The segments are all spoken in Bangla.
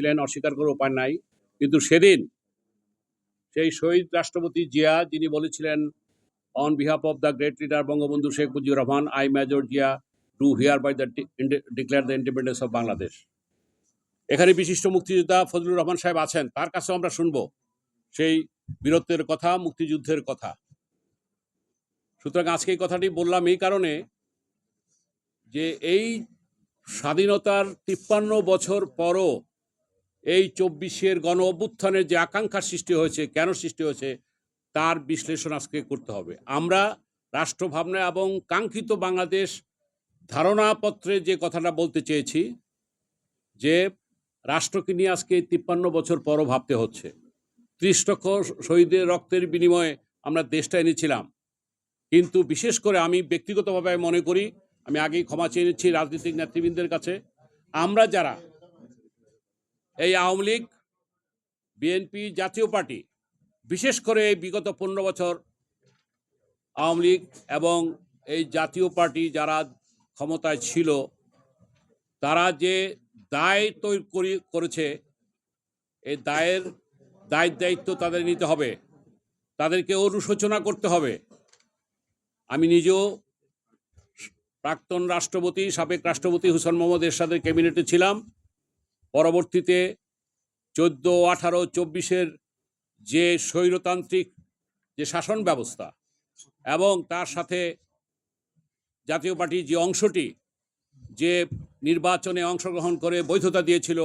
ছিলেন, অস্বীকার করার উপায় নাই। কিন্তু সেদিন সেই শহীদ রাষ্ট্রপতি জিয়া, যিনি বলেছিলেন on behalf of the great leader Bangabandhu Sheikh Mujibur Rahman I major Zia do hereby the declare the independence of Bangladesh এখানে বিশিষ্ট মুক্তিযোদ্ধা ফজলুর রহমান সাহেব আছেন, তার কাছেও আমরা শুনব সেই বীরত্বের কথা, মুক্তিযুদ্ধের কথা। সুতরাং আজকে এই কথাটি বললাম এই কারণে যে এই স্বাধীনতার তিপ্পান্ন বছর পরও এই চব্বিশের গণ অভ্যুত্থানের যে আকাঙ্ক্ষার সৃষ্টি হয়েছে, কেন সৃষ্টি হয়েছে, তার বিশ্লেষণ আজকে করতে হবে। আমরা রাষ্ট্রভাবনা এবং কাঙ্ক্ষিত বাংলাদেশ ধারণাপত্রে যে কথাটা বলতে চেয়েছি, যে রাষ্ট্রকে নিয়ে আজকে তিপ্পান্ন বছর পরও ভাবতে হচ্ছে। ত্রিশ লক্ষ শহীদের রক্তের বিনিময়ে আমরা দেশটা এনেছিলাম। কিন্তু বিশেষ করে আমি ব্যক্তিগতভাবে মনে করি, আমি আগেই ক্ষমা চেয়ে নিচ্ছি রাজনৈতিক নেতৃবৃন্দের কাছে, আমরা যারা এই আওয়ামী লীগ, বিএনপি জাতীয় পার্টি, বিশেষ করে বিগত পনেরো বছর আওয়ামী লীগ এবং এই জাতীয় পার্টি যারা ক্ষমতায় ছিল, তারা যে দায় তৈরি করি, করেছে, এই দায়ের দায় দায়িত্ব তাদের নিতে হবে, তাদেরকে অনুশোচনা করতে হবে। আমি নিজেও প্রাক্তন রাষ্ট্রপতি, সাবেক রাষ্ট্রপতি হুসেন মোহাম্মদ এরশাদের ক্যাবিনেটে ছিলাম। পরবর্তীতে চোদ্দ আঠারো চব্বিশের যে স্বৈরতান্ত্রিক যে শাসন ব্যবস্থা এবং তার সাথে জাতীয় পার্টির যে অংশটি যে নির্বাচনে অংশগ্রহণ করে বৈধতা দিয়েছিল,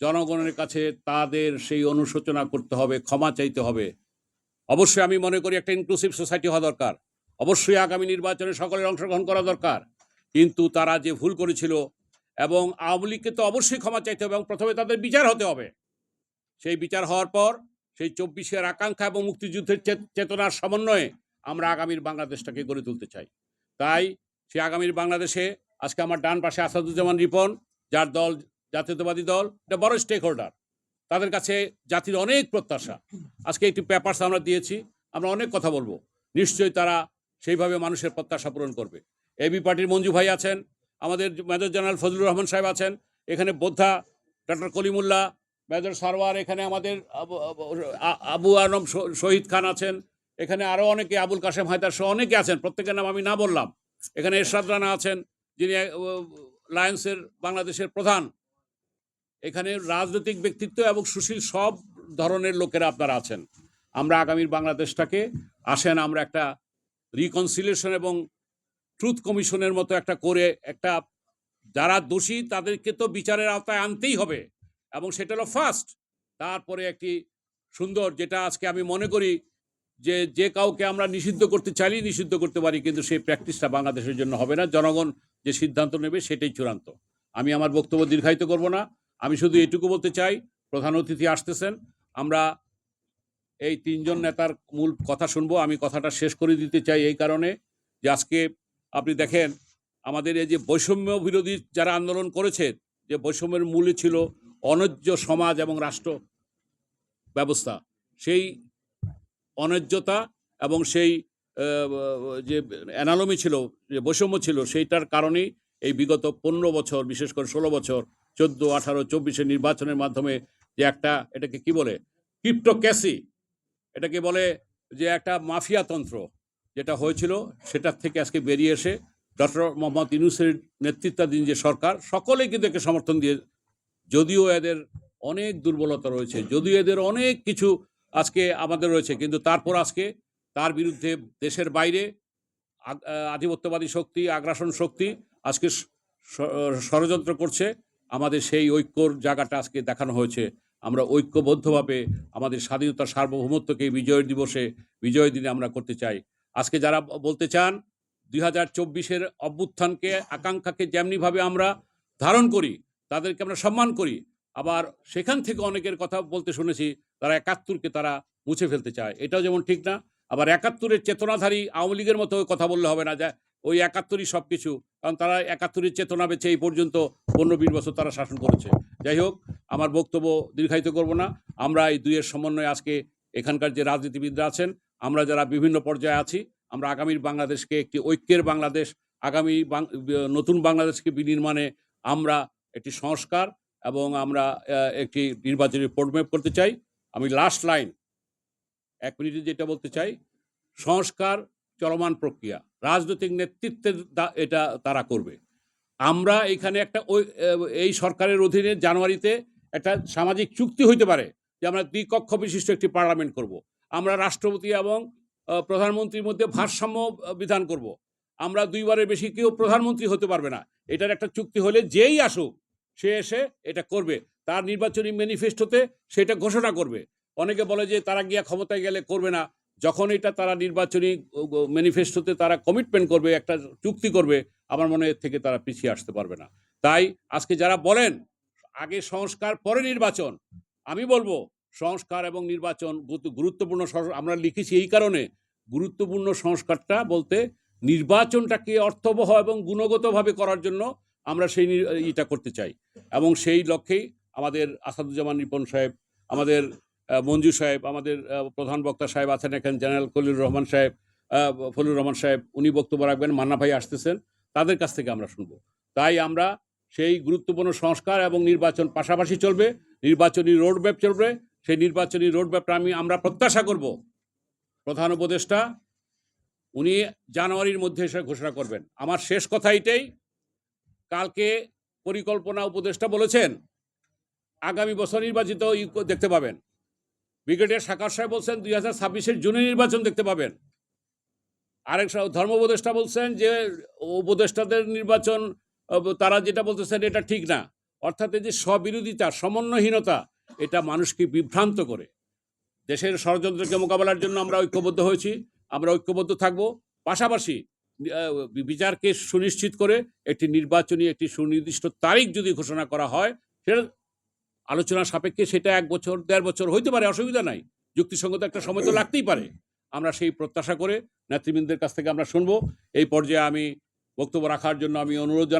জনগণের কাছে তাদের সেই অনুশোচনা করতে হবে, ক্ষমা চাইতে হবে। অবশ্যই আমি মনে করি একটা ইনক্লুসিভ সোসাইটি হওয়া দরকার। অবশ্যই আগামী নির্বাচনে সকলের অংশগ্রহণ করা দরকার। কিন্তু তারা যে ভুল করেছিল এবং আওয়ামী লীগকে তো অবশ্যই ক্ষমা চাইতে হবে এবং প্রথমে তাদের বিচার হতে হবে। সেই বিচার হওয়ার পর সেই চব্বিশের আকাঙ্ক্ষা এবং মুক্তিযুদ্ধের চেতনার সমন্বয়ে আমরা আগামীর বাংলাদেশটাকে গড়ে তুলতে চাই। তাই সে আগামীর বাংলাদেশে আজকে আমার ডান পাশে আসাদুজ্জামান রিপন, যার দল জাতীয়তাবাদী দল এটা বড় স্টেক হোল্ডার তাদের কাছে জাতির অনেক প্রত্যাশা। আজকে একটি পেপারস আমরা দিয়েছি, আমরা অনেক কথা বলব। নিশ্চয়ই তারা সেইভাবে মানুষের প্রত্যাশা পূরণ করবে। এবি পার্টির মঞ্জু ভাই আছেন আমাদের মেজর জেনারেল ফজলুর রহমান সাহেব আছেন, এখানে বোদ্ধা ডক্টর কলিমুল্লাহ, মেজর সারওয়ার এখানে আমাদের আবু- আনম শহীদ খান আছেন, এখানে আরও অনেকে, আবুল কাশেম হায়দার সহ অনেকে আছেন, প্রত্যেকের নাম আমি না বললাম। এখানে এরশাদ রানা আছেন, যিনি লায়ন্সের বাংলাদেশের প্রধান। এখানে রাজনৈতিক ব্যক্তিত্ব এবং সুশীল সব ধরনের লোকেরা আপনারা আছেন। আমরা আগামীর বাংলাদেশটাকে, আসেন আমরা একটা রিকনসিলিয়েশন এবং ট্রুথ কমিশনের মতো একটা করে একটা যারা দোষী, তাদেরকে তো বিচারের আওতায় আনতেই হবে এবং সেটা হলো ফার্স্ট তারপরে একটি সুন্দর যেটা আজকে আমি মনে করি যে যে কাউকে আমরা নিষিদ্ধ করতে চাইলেই নিষিদ্ধ করতে পারি, কিন্তু সেই প্র্যাকটিসটা বাংলাদেশের জন্য হবে না। জনগণ যে সিদ্ধান্ত নেবে সেটাই চূড়ান্ত। আমি আমার বক্তব্য দীর্ঘায়িত করব না। আমি শুধু এটুকু বলতে চাই, প্রধান অতিথি আসতেছেন। আমরা এই তিনজন নেতার মূল কথা শুনব। আমি কথাটা শেষ করে দিতে চাই এই কারণে যে আজকে আপনি দেখেন, আমাদের এই যে বৈষম্য বিরোধী যারা আন্দোলন করেছে, যে বৈষম্যের মূলে ছিল অনৈজ্য সমাজ এবং রাষ্ট্র ব্যবস্থা, সেই অন্যায্যতা এবং সেই যে অ্যানালমি ছিল, যে বৈষম্য ছিল, সেইটার কারণেই এই বিগত পনেরো বছর, বিশেষ করে ষোলো বছর, চোদ্দ, আঠারো, চব্বিশে নির্বাচনের মাধ্যমে যে একটা, এটাকে কি বলে, ক্রিপ্টোক্যাসি, এটাকে বলে যে একটা মাফিয়াতন্ত্র যেটা হয়েছিল, সেটার থেকে আজকে বেরিয়ে এসে ডক্টর মোহাম্মদ ইউনুসের নেতৃত্বাধীন যে সরকার সকলেই কিন্তু একে সমর্থন দিয়ে, যদিও এদের অনেক দুর্বলতা রয়েছে, যদিও এদের অনেক কিছু আজকে আমাদের রয়েছে, কিন্তু তারপর আজকে তার বিরুদ্ধে দেশের বাইরে আধিপত্যবাদী শক্তি, আগ্রাসন শক্তি আজকে ষড়যন্ত্র করছে। আমাদের সেই ঐক্যর জায়গাটা আজকে দেখানো হয়েছে। আমরা ঐক্যবদ্ধভাবে আমাদের স্বাধীনতার সার্বভৌমত্বকে বিজয় দিবসে বিজয় দিনে আমরা করতে চাই। আজকে যারা বলতে চান, দুই হাজার চব্বিশের অভ্যুত্থানকে, আকাঙ্ক্ষাকে যেমনিভাবে আমরা ধারণ করি, তাদেরকে আমরা সম্মান করি, আবার সেখান থেকে অনেকের কথা বলতে শুনেছি, তারা একাত্তরকে তারা মুছে ফেলতে চায়। এটাও যেমন ঠিক না, আবার একাত্তরের চেতনাধারী আওয়ামী লীগের মতো কথা বললে হবে না যে, ওই একাত্তরই সব কিছু কারণ তারা একাত্তরের চেতনা বেছে এই পর্যন্ত পনেরো বিশ বছর তারা শাসন করেছে। যাই হোক, আমার বক্তব্য দীর্ঘায়িত করব না, আমরা এই দুইয়ের সমন্বয়ে আজকে এখানকার যে রাজনীতিবিদরা আছেন আমরা যারা বিভিন্ন পর্যায়ে আছি, আমরা আগামীর বাংলাদেশকে একটি ঐক্যের বাংলাদেশ, আগামী নতুন বাংলাদেশকে বিনির্মাণে আমরা একটি সংস্কার এবং আমরা একটি নির্বাচনী রোডম্যাপ করতে চাই আমি লাস্ট লাইন এক মিনিটে যেটা বলতে চাই, সংস্কার চলমান প্রক্রিয়া, রাজনৈতিক নেতৃত্বের এটা তারা করবে আমরা এখানে একটা ওই এই সরকারের অধীনে জানুয়ারিতে একটা সামাজিক চুক্তি হইতে পারে যে আমরা দ্বিকক্ষ বিশিষ্ট একটি পার্লামেন্ট করব। আমরা রাষ্ট্রপতি এবং প্রধানমন্ত্রীর মধ্যে ভারসাম্য বিধান করব। আমরা দুইবারের বেশি কেউ প্রধানমন্ত্রী হতে পারবে না। এটার একটা চুক্তি হলে যেই আসুক, সে এসে এটা করবে। তার নির্বাচনী ম্যানিফেস্টোতে সেটা ঘোষণা করবে। অনেকে বলে যে তারা গিয়া ক্ষমতায় গেলে করবে না। যখন এটা তারা নির্বাচনী ম্যানিফেস্টোতে তারা কমিটমেন্ট করবে, একটা চুক্তি করবে, আমার মনে এর থেকে তারা পিছিয়ে আসতে পারবে না। তাই আজকে যারা বলেন, আগে সংস্কার, পরে নির্বাচন, আমি বলব সংস্কার এবং নির্বাচন গুরুত্ব- গুরুত্বপূর্ণ আমরা লিখেছি এই কারণে গুরুত্বপূর্ণ সংস্কারটা বলতে নির্বাচনটাকে অর্থবহ এবং গুণগতভাবে করার জন্য আমরা সেই ইটা করতে চাই। এবং সেই লক্ষ্যেই আমাদের আসাদুজ্জামান রিপন সাহেব, আমাদের মঞ্জু সাহেব, আমাদের প্রধান বক্তা সাহেব আছেন এখানে, জেনারেল খলিলুর রহমান সাহেব ফলিউর রহমান সাহেব, উনি বক্তব্য রাখবেন, মান্না ভাই আসতেছেন, তাদের কাছ থেকে আমরা শুনব। তাই আমরা সেই গুরুত্বপূর্ণ সংস্কার এবং নির্বাচন পাশাপাশি চলবে, নির্বাচনী রোডম্যাপ চলবে সেই নির্বাচনী রোডম্যাপটা আমি, আমরা প্রত্যাশা করব। প্রধান উপদেষ্টা, উনি জানুয়ারির মধ্যে এসে ঘোষণা করবেন। আমার শেষ কথা এটাই, কালকে পরিকল্পনা উপদেষ্টা বলেছেন, আগামী বছর নির্বাচিত দেখতে পাবেন। ব্রিগেডিয়ার সাকার সাহেব বলছেন, দুই হাজার ছাব্বিশের জুনে নির্বাচন দেখতে পাবেন। আরেক ধর্ম উপদেষ্টা বলছেন যে, উপদেষ্টাদের নির্বাচন, তারা যেটা বলতেছেন এটা ঠিক না। অর্থাৎ এই যে স্ববিরোধিতা, সমন্বয়হীনতা এটা মানুষকে বিভ্রান্ত করে। দেশের ষড়যন্ত্রকে মোকাবেলার জন্য আমরা ঐক্যবদ্ধ হয়েছি, আমরা ঐক্যবদ্ধ থাকব। পাশাপাশি বিচারকে সুনিশ্চিত করে একটি নির্বাচনী, একটি সুনির্দিষ্ট তারিখ যদি ঘোষণা করা হয়, সেটা আলোচনা সাপেক্ষে সেটা এক বছর, দেড় বছর হইতে পারে, অসুবিধা নাই। যুক্তিসঙ্গত একটা সময় তো লাগতেই পারে। আমরা সেই প্রত্যাশা করে নেতৃবৃন্দের কাছ থেকে আমরা শুনব। এই পর্যায়ে আমি বক্তব্য রাখার জন্য আমি অনুরোধ